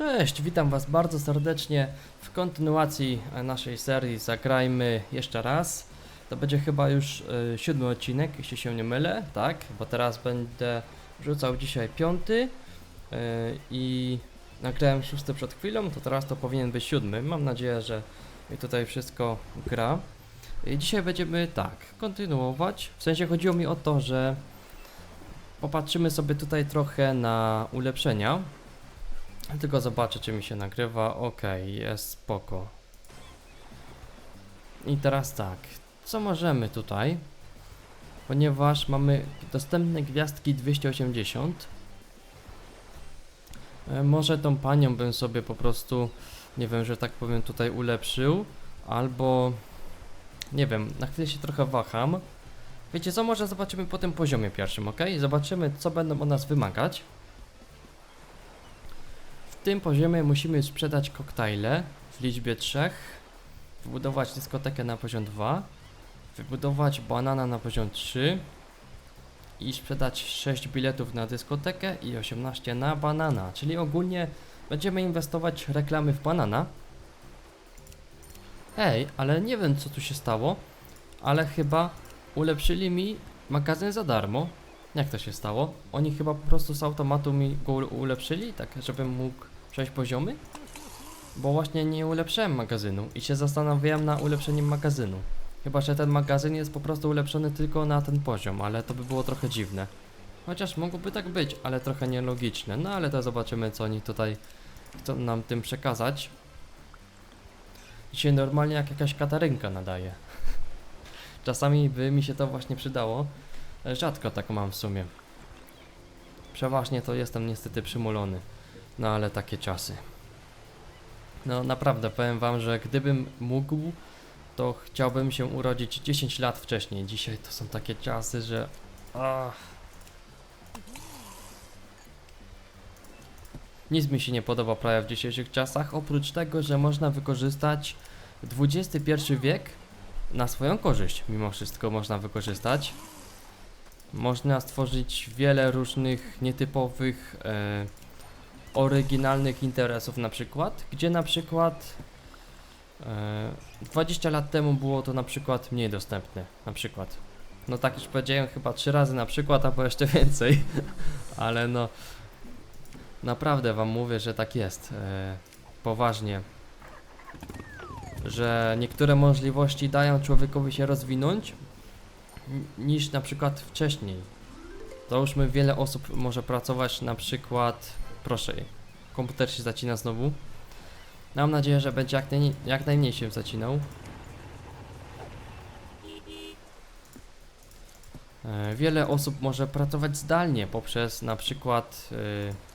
Cześć, witam Was bardzo serdecznie w kontynuacji e, naszej serii Zagrajmy jeszcze raz. To będzie chyba już e, siódmy odcinek, jeśli się nie mylę, tak? Bo teraz będę wrzucał dzisiaj piąty e, i nagrałem szósty przed chwilą, to teraz to powinien być siódmy. Mam nadzieję, że mi tutaj wszystko gra. I dzisiaj będziemy tak, kontynuować. W sensie chodziło mi o to, że popatrzymy sobie tutaj trochę na ulepszenia. Tylko zobaczę, czy mi się nagrywa. Ok, jest spoko. I teraz tak, co możemy tutaj? Ponieważ mamy dostępne gwiazdki 280. E, Może tą panią bym sobie po prostu, nie wiem, że tak powiem, tutaj ulepszył. Albo, nie wiem, na chwilę się trochę waham. Wiecie co, może zobaczymy po tym poziomie pierwszym, ok? Zobaczymy, co będą od nas wymagać. Tym poziomie musimy sprzedać koktajle w liczbie trzech, wybudować dyskotekę na poziom 2, wybudować banana na poziom 3 i sprzedać 6 biletów na dyskotekę i 18 na banana, czyli ogólnie będziemy inwestować reklamy w banana. Ej, ale nie wiem co tu się stało, ale chyba ulepszyli mi magazyn za darmo. Jak to się stało? Oni chyba po prostu z automatu mi go ule- ulepszyli, tak żebym mógł przejść poziomy? Bo właśnie nie ulepszyłem magazynu i się zastanawiałem na ulepszeniem magazynu. Chyba, że ten magazyn jest po prostu ulepszony tylko na ten poziom, ale to by było trochę dziwne. Chociaż mogłoby tak być, ale trochę nielogiczne. No ale to zobaczymy, co oni tutaj chcą nam tym przekazać. Dzisiaj normalnie jak jakaś katarynka nadaje. Czasami by mi się to właśnie przydało. Rzadko tak mam w sumie. Przeważnie to jestem niestety przymulony. No ale takie czasy. No naprawdę powiem wam, że gdybym mógł, to chciałbym się urodzić 10 lat wcześniej. Dzisiaj to są takie czasy, że. Ach. Nic mi się nie podoba prawie w dzisiejszych czasach, oprócz tego, że można wykorzystać XXI wiek na swoją korzyść. Mimo wszystko można wykorzystać. Można stworzyć wiele różnych nietypowych, e, oryginalnych interesów na przykład, gdzie na przykład e, 20 lat temu było to na przykład mniej dostępne, na przykład. No tak już powiedziałem chyba trzy razy na przykład, albo jeszcze więcej, ale no naprawdę wam mówię, że tak jest, e, poważnie, że niektóre możliwości dają człowiekowi się rozwinąć niż na przykład wcześniej. Załóżmy wiele osób może pracować na przykład Proszę, komputer się zacina znowu. Mam nadzieję, że będzie jak, najmniej, jak najmniej się zacinał. E, Wiele osób może pracować zdalnie poprzez na przykład e,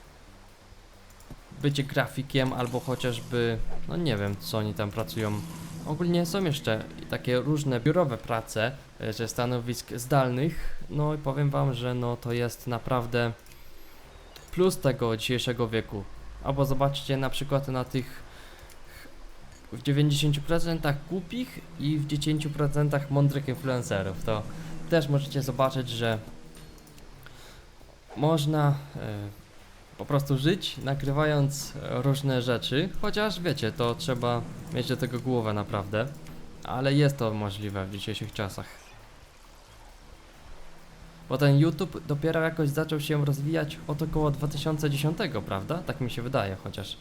bycie grafikiem albo chociażby, no nie wiem co oni tam pracują. Ogólnie są jeszcze takie różne biurowe prace e, ze stanowisk zdalnych. No i powiem wam, że no to jest naprawdę plus tego dzisiejszego wieku. Albo zobaczcie na przykład na tych w 90% głupich i w 10% mądrych influencerów. To też możecie zobaczyć, że można e, po prostu żyć nagrywając e, różne rzeczy, chociaż wiecie, to trzeba mieć do tego głowę naprawdę, ale jest to możliwe w dzisiejszych czasach. Bo ten YouTube dopiero jakoś zaczął się rozwijać od około 2010, prawda? Tak mi się wydaje chociaż.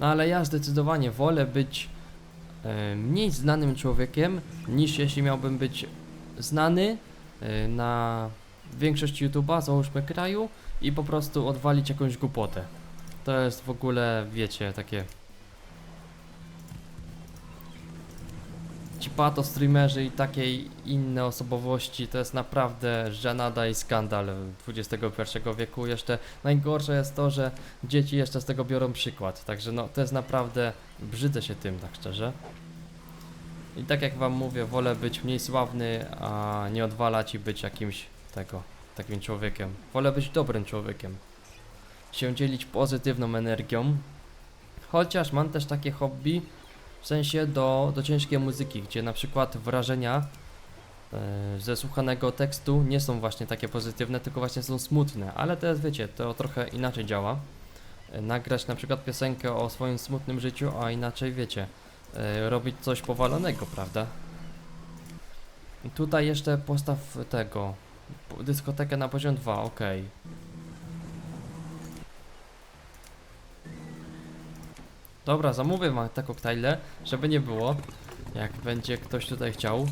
No ale ja zdecydowanie wolę być e, mniej znanym człowiekiem, niż jeśli miałbym być znany e, na większość YouTube'a, załóżmy kraju, i po prostu odwalić jakąś głupotę. To jest w ogóle, wiecie, takie. Ci pato streamerzy i takie inne osobowości to jest naprawdę żenada i skandal XXI wieku. Jeszcze najgorsze jest to, że dzieci jeszcze z tego biorą przykład. Także no to jest naprawdę brzydzę się tym, tak szczerze. I tak jak wam mówię, wolę być mniej sławny, a nie odwalać i być jakimś tego takim człowiekiem. Wolę być dobrym człowiekiem. Się dzielić pozytywną energią. Chociaż mam też takie hobby, W sensie do, do ciężkiej muzyki, gdzie na przykład wrażenia e, ze słuchanego tekstu nie są właśnie takie pozytywne, tylko właśnie są smutne, ale jest, wiecie, to trochę inaczej działa. E, Nagrać na przykład piosenkę o swoim smutnym życiu, a inaczej, wiecie, e, robić coś powalonego, prawda? Tutaj jeszcze postaw tego, dyskotekę na poziom 2, ok. Dobra, zamówię wam te koktajle, żeby nie było, jak będzie ktoś tutaj chciał.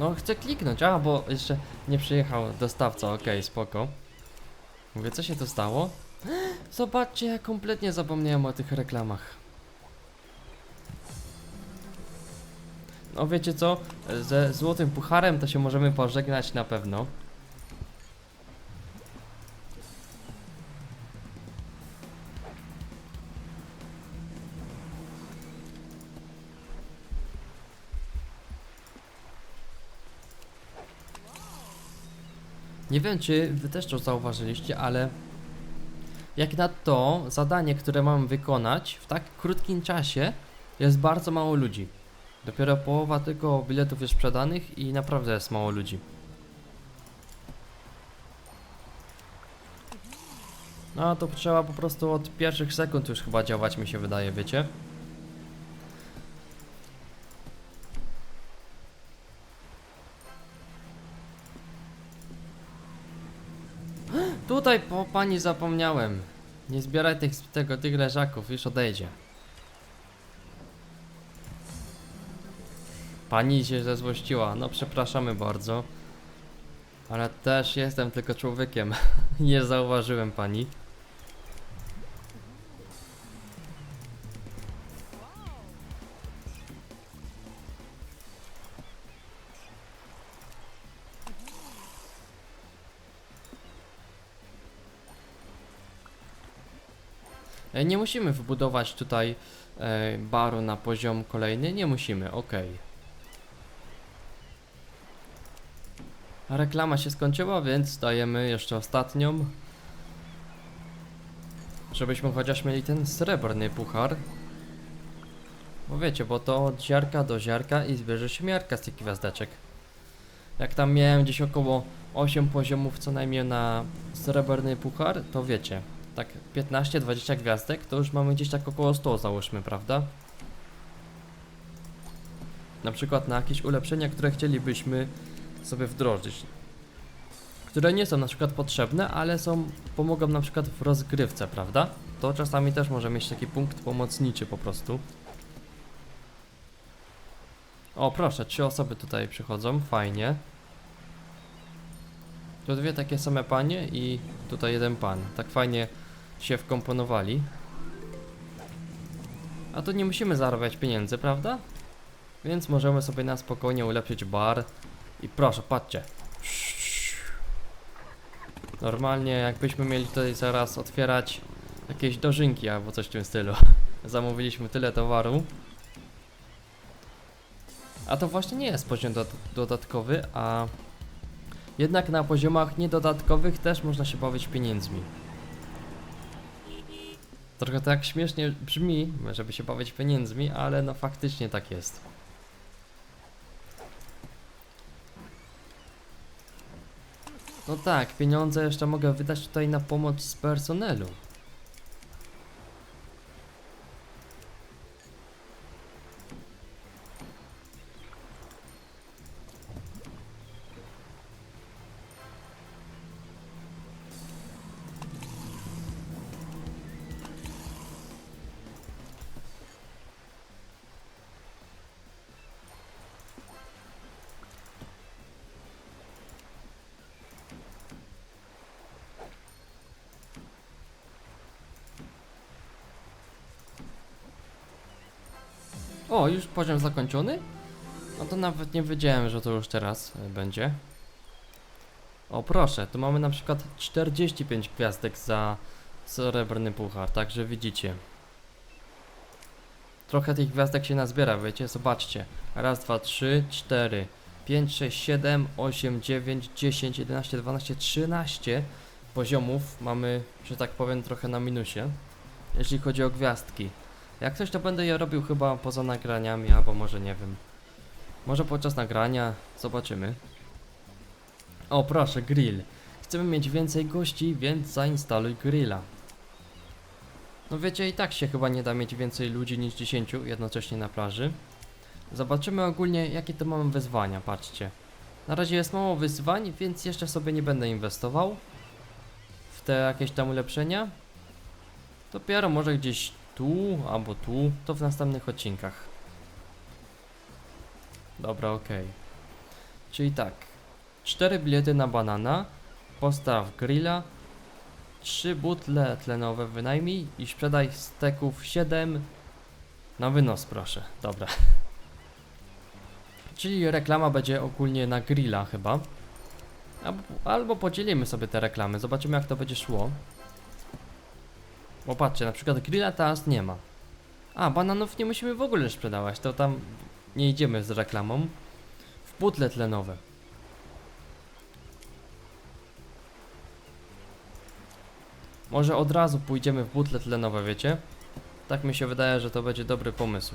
No, chcę kliknąć, a bo jeszcze nie przyjechał dostawca, okej, spoko. Mówię, co się to stało? Zobaczcie, ja kompletnie zapomniałem o tych reklamach. No wiecie co, ze złotym pucharem to się możemy pożegnać na pewno. Nie wiem, czy wy też to zauważyliście, ale jak na to zadanie, które mam wykonać w tak krótkim czasie, jest bardzo mało ludzi. Dopiero połowa tylko biletów jest sprzedanych i naprawdę jest mało ludzi. No to trzeba po prostu od pierwszych sekund już chyba działać mi się wydaje, wiecie? Tutaj po pani zapomniałem. Nie zbieraj tych, tego, tych leżaków, już odejdzie. Pani się zezłościła, no przepraszamy bardzo. Ale też jestem tylko człowiekiem. Nie zauważyłem pani. Nie musimy wbudować tutaj e, baru na poziom kolejny, nie musimy. A Reklama się skończyła, więc dajemy jeszcze ostatnią. Żebyśmy chociaż mieli ten srebrny puchar. Bo wiecie, bo to od ziarka do ziarka i zbierze się miarka z tych gwiazdeczek. Jak tam miałem gdzieś około 8 poziomów co najmniej na srebrny puchar, to wiecie, tak 15-20 gwiazdek, to już mamy gdzieś tak około 100 załóżmy, prawda? Na przykład na jakieś ulepszenia, które chcielibyśmy sobie wdrożyć. Które nie są na przykład potrzebne, ale są, pomogą na przykład w rozgrywce, prawda? To czasami też może mieć taki punkt pomocniczy po prostu. O, proszę, trzy osoby tutaj przychodzą, fajnie. To dwie takie same panie i tutaj jeden pan. Tak fajnie się wkomponowali. A tu nie musimy zarabiać pieniędzy, prawda? Więc możemy sobie na spokojnie ulepszyć bar. I proszę, patrzcie. Normalnie jakbyśmy mieli tutaj zaraz otwierać jakieś dożynki albo coś w tym stylu. Zamówiliśmy tyle towaru. A to właśnie nie jest poziom dod- dodatkowy, a jednak na poziomach niedodatkowych też można się bawić pieniędzmi. Trochę tak śmiesznie brzmi, żeby się bawić pieniędzmi, ale no faktycznie tak jest. No tak, pieniądze jeszcze mogę wydać tutaj na pomoc z personelu. Poziom zakończony? No to nawet nie wiedziałem, że to już teraz y, będzie. O proszę, tu mamy na przykład 45 gwiazdek za srebrny puchar, także widzicie. trochę tych gwiazdek się nazbiera, wiecie, zobaczcie. Raz, dwa, trzy, cztery, pięć, sześć, siedem, osiem, dziewięć, dziesięć, jedenaście, dwanaście, trzynaście poziomów mamy, że tak powiem, trochę na minusie, jeśli chodzi o gwiazdki. Jak coś to będę je robił chyba poza nagraniami, albo może nie wiem. Może podczas nagrania, zobaczymy. O proszę, grill. Chcemy mieć więcej gości, więc zainstaluj grilla. No wiecie, i tak się chyba nie da mieć więcej ludzi niż 10 jednocześnie na plaży. Zobaczymy ogólnie, jakie to mamy wyzwania, patrzcie. Na razie jest mało wyzwań, więc jeszcze sobie nie będę inwestował w te jakieś tam ulepszenia. Dopiero może gdzieś tu albo tu, to w następnych odcinkach. Dobra, okej. Czyli tak, cztery bilety na banana, postaw grilla, trzy butle tlenowe wynajmij i sprzedaj steków 7 na wynos, proszę. Dobra. Czyli reklama będzie ogólnie na grilla chyba. Albo podzielimy sobie te reklamy, zobaczymy jak to będzie szło. Bo patrzcie, na przykład grilla teraz nie ma. A, bananów nie musimy w ogóle sprzedawać, to tam nie idziemy z reklamą. W butle tlenowe. Może od razu pójdziemy w butle tlenowe, wiecie? Tak mi się wydaje, że to będzie dobry pomysł.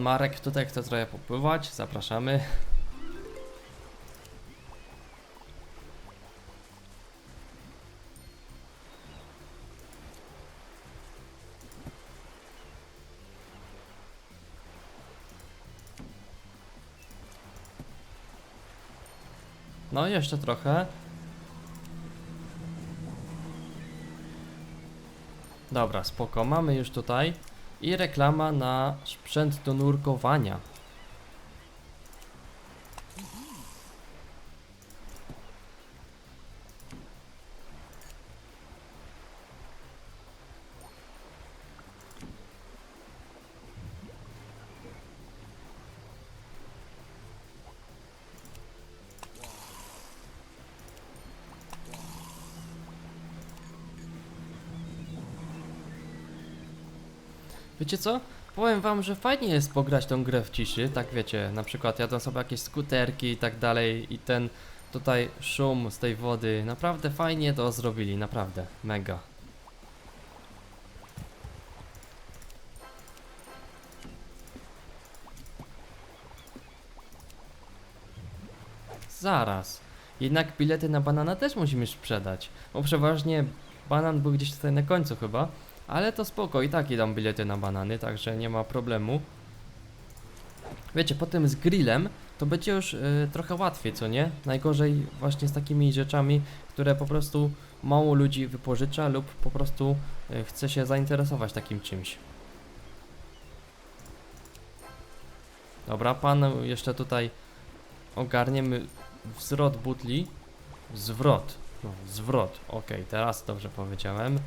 Pan Marek tutaj chce trochę popływać, zapraszamy. No jeszcze trochę. Dobra, spoko, mamy już tutaj i reklama na sprzęt do nurkowania. Wiecie co? Powiem wam, że fajnie jest pograć tą grę w ciszy, tak wiecie, na przykład jadą sobie jakieś skuterki i tak dalej i ten tutaj szum z tej wody, naprawdę fajnie to zrobili, naprawdę, mega. Zaraz, jednak bilety na banana też musimy sprzedać, bo przeważnie banan był gdzieś tutaj na końcu chyba, ale to spoko, i tak idą bilety na banany, także nie ma problemu. Wiecie, potem z grillem to będzie już y, trochę łatwiej, co nie? Najgorzej właśnie z takimi rzeczami, które po prostu mało ludzi wypożycza lub po prostu y, chce się zainteresować takim czymś. Dobra, pan jeszcze tutaj ogarniemy wzrot butli. Zwrot. No, zwrot. Okej, teraz dobrze powiedziałem.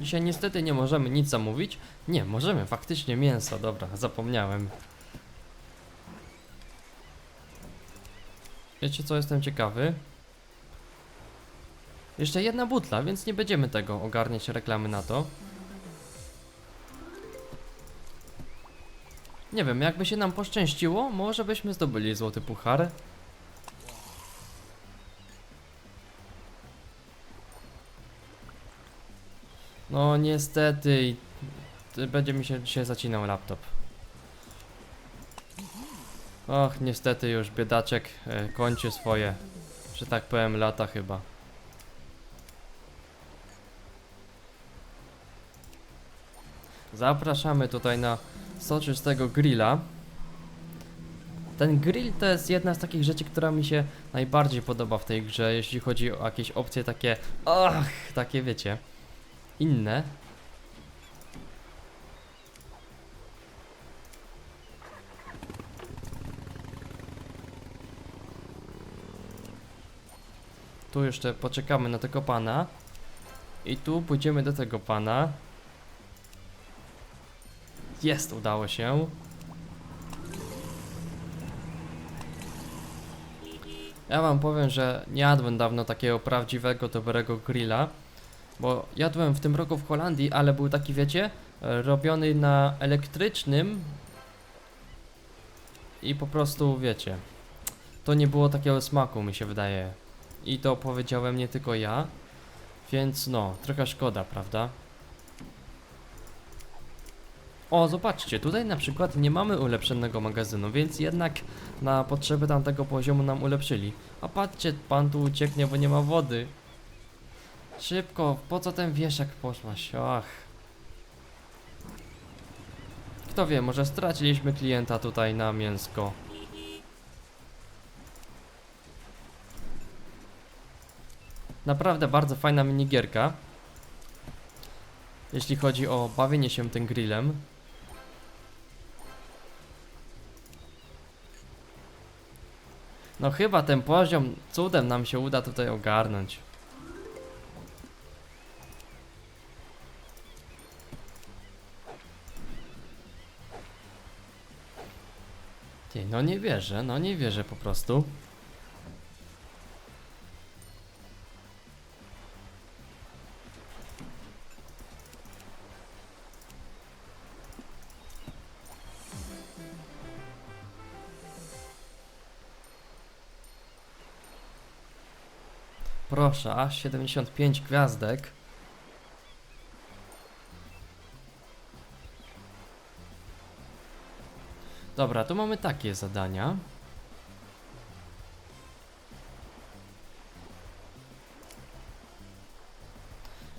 Dzisiaj niestety nie możemy nic zamówić. Nie, możemy, faktycznie mięso, dobra, zapomniałem. Wiecie co, jestem ciekawy. Jeszcze jedna butla, więc nie będziemy tego ogarniać reklamy na to. Nie wiem, jakby się nam poszczęściło, może byśmy zdobyli złoty puchar. No niestety, będzie mi się dzisiaj zacinał laptop. Och, niestety już biedaczek e, kończy swoje, że tak powiem, lata chyba. Zapraszamy tutaj na soczystego grilla. Ten grill to jest jedna z takich rzeczy, która mi się najbardziej podoba w tej grze, jeśli chodzi o jakieś opcje takie, ach, takie wiecie, inne. Tu jeszcze poczekamy na tego pana. I tu pójdziemy do tego pana. Jest, udało się. Ja wam powiem, że nie jadłem dawno takiego prawdziwego, dobrego grilla. Bo jadłem w tym roku w Holandii, ale był taki, wiecie, robiony na elektrycznym. I po prostu, wiecie, to nie było takiego smaku, mi się wydaje. I to powiedziałem nie tylko ja. Więc no, trochę szkoda, prawda? O, zobaczcie, tutaj na przykład nie mamy ulepszonego magazynu, więc jednak na potrzeby tamtego poziomu nam ulepszyli. A patrzcie, pan tu ucieknie, bo nie ma wody. Szybko, po co ten wieszak poszłaś? Ach. Kto wie, może straciliśmy klienta tutaj na mięsko. Naprawdę bardzo fajna minigierka. Jeśli chodzi o bawienie się tym grillem. No chyba ten poziom cudem nam się uda tutaj ogarnąć. Ty, no nie wierzę, no nie wierzę po prostu. Proszę, aż 75 gwiazdek. Dobra, tu mamy takie zadania.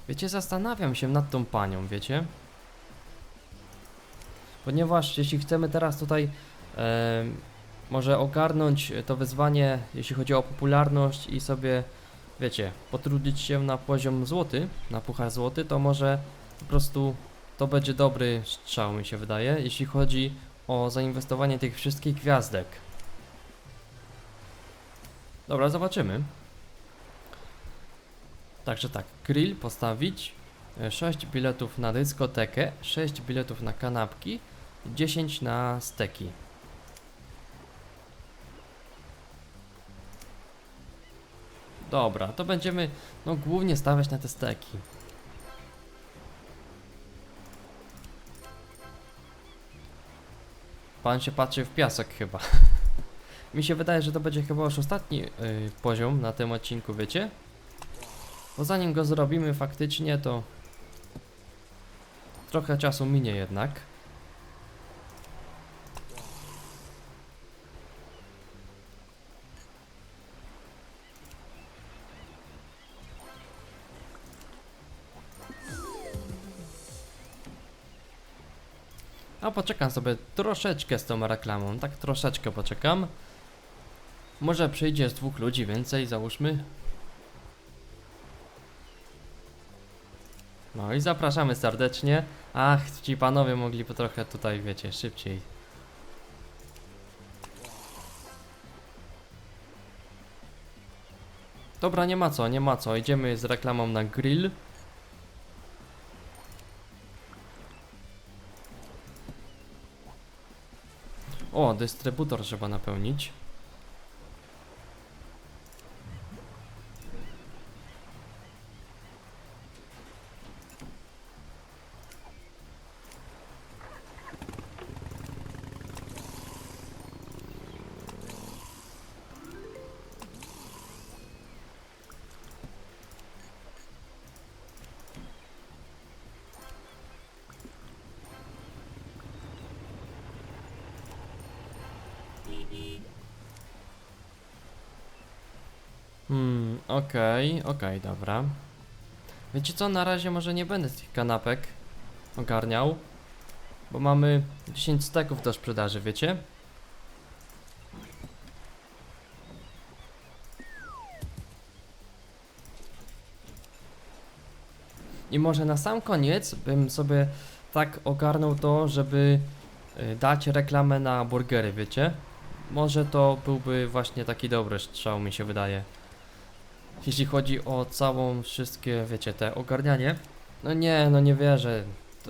Wiecie, zastanawiam się nad tą panią, wiecie? Ponieważ jeśli chcemy teraz tutaj em, może ogarnąć to wyzwanie, jeśli chodzi o popularność i sobie, wiecie, potrudzić się na poziom złoty, na puchar złoty, to może po prostu to będzie dobry strzał, mi się wydaje, jeśli chodzi o zainwestowanie tych wszystkich gwiazdek. Dobra, zobaczymy. Także tak, grill postawić, 6 biletów na dyskotekę, 6 biletów na kanapki, 10 na steki. Dobra, to będziemy no głównie stawiać na te steki. Pan się patrzy w piasek chyba. Mi się wydaje, że to będzie chyba już ostatni yy, poziom na tym odcinku, wiecie? Bo zanim go zrobimy faktycznie, to trochę czasu minie jednak. Poczekam sobie troszeczkę z tą reklamą, tak troszeczkę poczekam. Może przyjdzie z dwóch ludzi więcej, załóżmy. No i zapraszamy serdecznie. Ach, ci panowie mogliby trochę tutaj, wiecie, szybciej. Dobra, nie ma co, nie ma co. Idziemy z reklamą na grill. Dystrybutor trzeba napełnić. Okej, okej, dobra. Wiecie co, na razie może nie będę tych kanapek ogarniał, bo mamy 10 steków do sprzedaży, wiecie? I może na sam koniec bym sobie tak ogarnął to, żeby y, dać reklamę na burgery, wiecie? Może to byłby właśnie taki dobry strzał, mi się wydaje. Jeśli chodzi o całą, wszystkie, wiecie, te ogarnianie. No nie, no nie wierzę.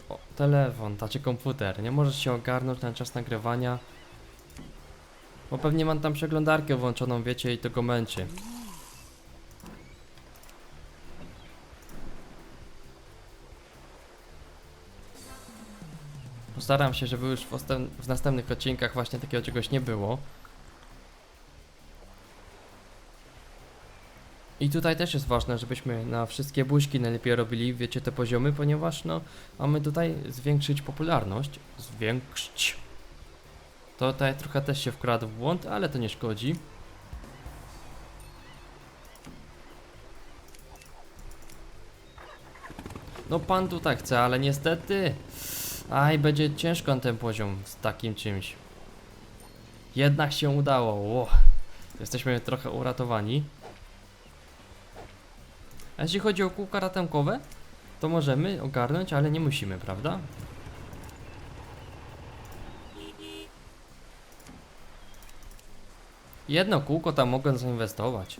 O, telefon, znaczy komputer, nie możesz się ogarnąć na czas nagrywania. Bo pewnie mam tam przeglądarkę włączoną, wiecie, i to go męczy. Postaram się, żeby już w, w następnych odcinkach właśnie takiego czegoś nie było. I tutaj też jest ważne, żebyśmy na wszystkie buźki najlepiej robili, wiecie, te poziomy, ponieważ no, mamy tutaj zwiększyć popularność. Zwiększyć. To tutaj trochę też się wkradł w błąd, ale to nie szkodzi. No pan tutaj chce, ale niestety... Aj, będzie ciężko na ten poziom z takim czymś. Jednak się udało. Ło. Jesteśmy trochę uratowani. A jeśli chodzi o kółka ratunkowe, to możemy ogarnąć, ale nie musimy, prawda? Jedno kółko tam mogę zainwestować.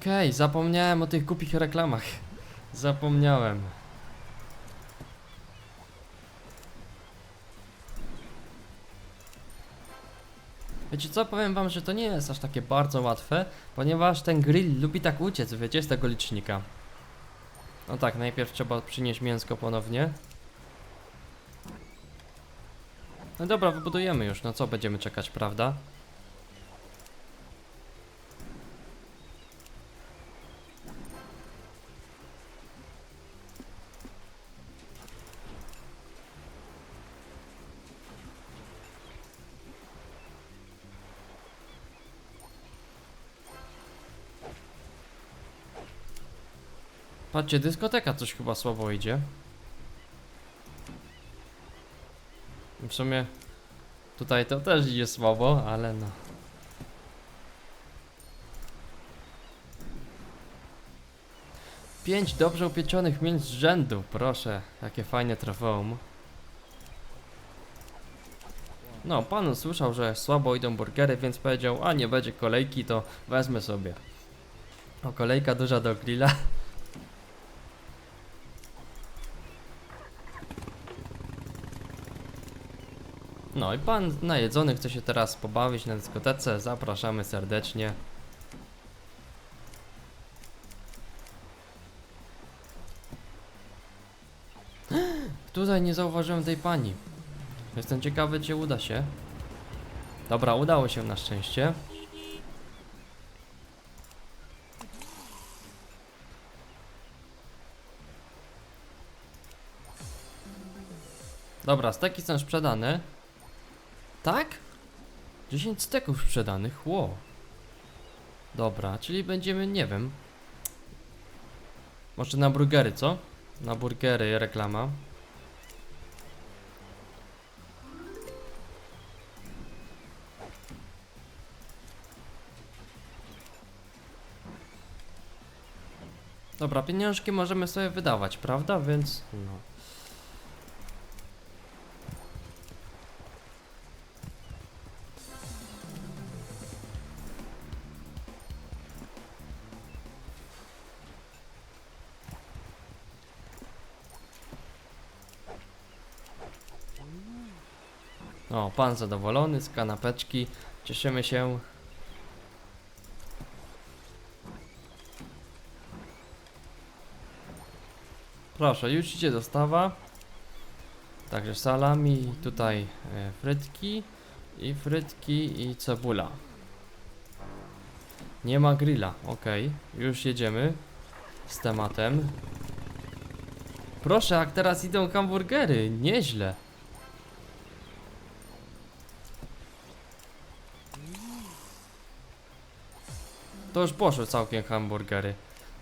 Okej, zapomniałem o tych głupich reklamach. Zapomniałem. Wiecie co, powiem wam, że to nie jest aż takie bardzo łatwe, ponieważ ten grill lubi tak uciec, wiecie, z tego licznika. No tak, najpierw trzeba przynieść mięsko ponownie. No dobra, wybudujemy już, no co będziemy czekać, prawda? Patrzcie, dyskoteka coś chyba słabo idzie. W sumie tutaj to też idzie słabo, ale no. Pięć dobrze upieczonych mięs z rzędu, proszę, jakie fajne trofeum. No, pan usłyszał, że słabo idą burgery, więc powiedział, a nie będzie kolejki, to wezmę sobie. O, kolejka duża do grilla. No i pan najedzony chce się teraz pobawić na dyskotece, zapraszamy serdecznie. Tutaj nie zauważyłem tej pani. Jestem ciekawy, czy uda się. Dobra, udało się na szczęście. Dobra, steki są sprzedane. Tak? 10 steków sprzedanych, ło. Dobra, czyli będziemy, nie wiem. Może na burgery, co? Na burgery reklama. Dobra, pieniążki możemy sobie wydawać, prawda? Więc no. Pan zadowolony z kanapeczki. Cieszymy się. Proszę, już idzie dostawa. Także salami, tutaj e, frytki i frytki i cebula. Nie ma grilla, ok. Już jedziemy z tematem. Proszę, jak teraz idą hamburgery, nieźle. To już poszły całkiem hamburgery.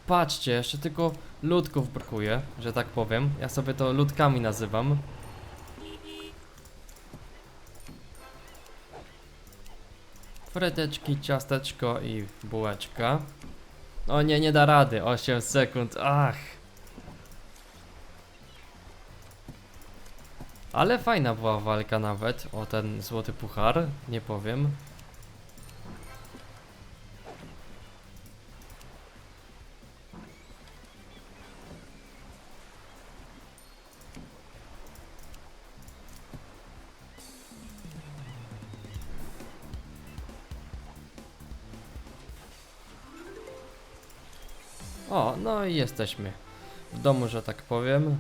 Patrzcie, jeszcze tylko ludków brakuje, że tak powiem. Ja sobie to ludkami nazywam. Freteczki, ciasteczko i bułeczka. O nie, nie da rady. 8 sekund. Ach. Ale fajna była walka nawet o ten złoty puchar, nie powiem. Jesteśmy w domu, że tak powiem.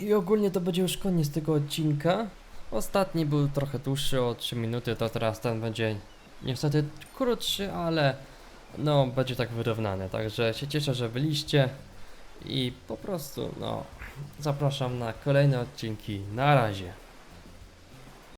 I ogólnie to będzie już koniec tego odcinka. Ostatni był trochę dłuższy, o 3 minuty, to teraz ten będzie niestety krótszy, ale no będzie tak wyrównany. Także się cieszę, że byliście i po prostu no zapraszam na kolejne odcinki. Na razie.